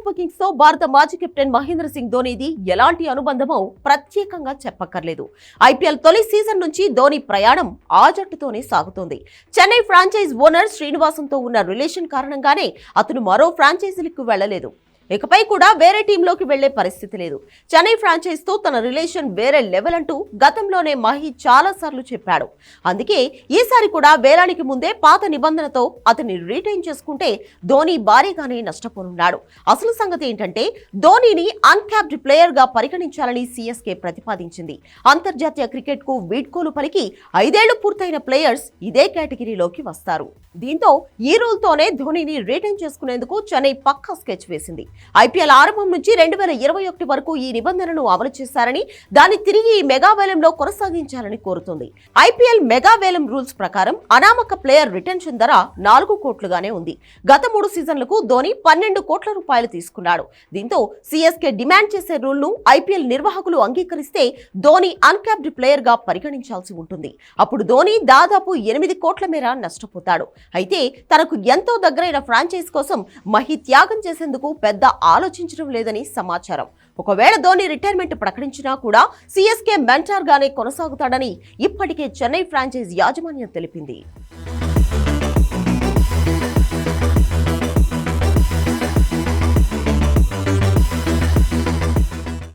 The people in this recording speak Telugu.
సూపర్ కింగ్స్తో భారత మాజీ కెప్టెన్ మహేంద్ర సింగ్ ధోనీది ఎలాంటి అనుబంధమో ప్రత్యేకంగా చెప్పక్కర్లేదు. ఐపీఎల్ తొలి సీజన్ నుంచి ధోని ప్రయాణం ఆ జట్టుతోనే సాగుతోంది. చెన్నై ఫ్రాంచైజ్ ఓనర్ శ్రీనివాసంతో ఉన్న రిలేషన్ కారణంగానే అతను మరో ఫ్రాంచైజీలకు వెళ్ళలేదు ఇకపై కూడా వేరే టీంలోకి వెళ్ళే పరిస్థితి లేదు. చెన్నై ఫ్రాంచైజ్తో తన రిలేషన్ వేరే లెవెల్ అంటూ గతంలోనే మహి చాలా సార్లు చెప్పాడు. అందుకే ఈసారి కూడా వేలానికి ముందే పాత నిబంధనతో అతన్ని రీటైన్ చేసుకుంటే ధోని భారీగానే నష్టపోనున్నాడు. అసలు సంగతి ఏంటంటే ధోనిని అన్క్యాప్డ్ ప్లేయర్గా పరిగణించాలని సిఎస్కే ప్రతిపాదించింది. అంతర్జాతీయ క్రికెట్కు వీడ్కోలు పలికి ఐదేళ్ళు పూర్తయిన ప్లేయర్స్ ఇదే కేటగిరీలోకి వస్తారు. దీంతో ఈ రూల్తోనే ధోనిని రీటైన్ చేసుకునేందుకు చెన్నై పక్కా స్కెచ్ వేసింది. ఐపీఎల్ ఆరంభం నుంచి రెండు వేల ఇరవై ఒకటి వరకు ఈ నిబంధనను అమలు చేశారని దాన్ని తిరిగి ఈ మెగా కొనసాగించాలని కోరుతుంది. ఐపీఎల్ మెగావేలం రూల్స్ ప్రకారం అనామక ప్లేయర్ రిటెన్షన్ ధర నాలుగు కోట్లుగానే ఉంది. గత మూడు సీజన్లకు ధోని పన్నెండు కోట్ల రూపాయలు తీసుకున్నాడు. దీంతో సిఎస్కే డిమాండ్ చేసే రూల్ను ఐపీఎల్ నిర్వాహకులు అంగీకరిస్తే ధోని అన్క్యాప్డ్ ప్లేయర్గా పరిగణించాల్సి ఉంటుంది. అప్పుడు ధోని దాదాపు ఎనిమిది కోట్ల మేర నష్టపోతాడు. అయితే తనకు ఎంతో దగ్గరైన ఫ్రాంచైజ్ కోసం మహి త్యాగం చేసేందుకు పెద్ద ఆలోచించడం లేదని సమాచారం. ఒకవేళ ధోని రిటైర్మెంట్ ప్రకటించినా కూడా సిఎస్కే మెంటార్ గానే కొనసాగుతాడని ఇప్పటికే చెన్నై ఫ్రాంచైజ్ యాజమాన్యం తెలిపింది.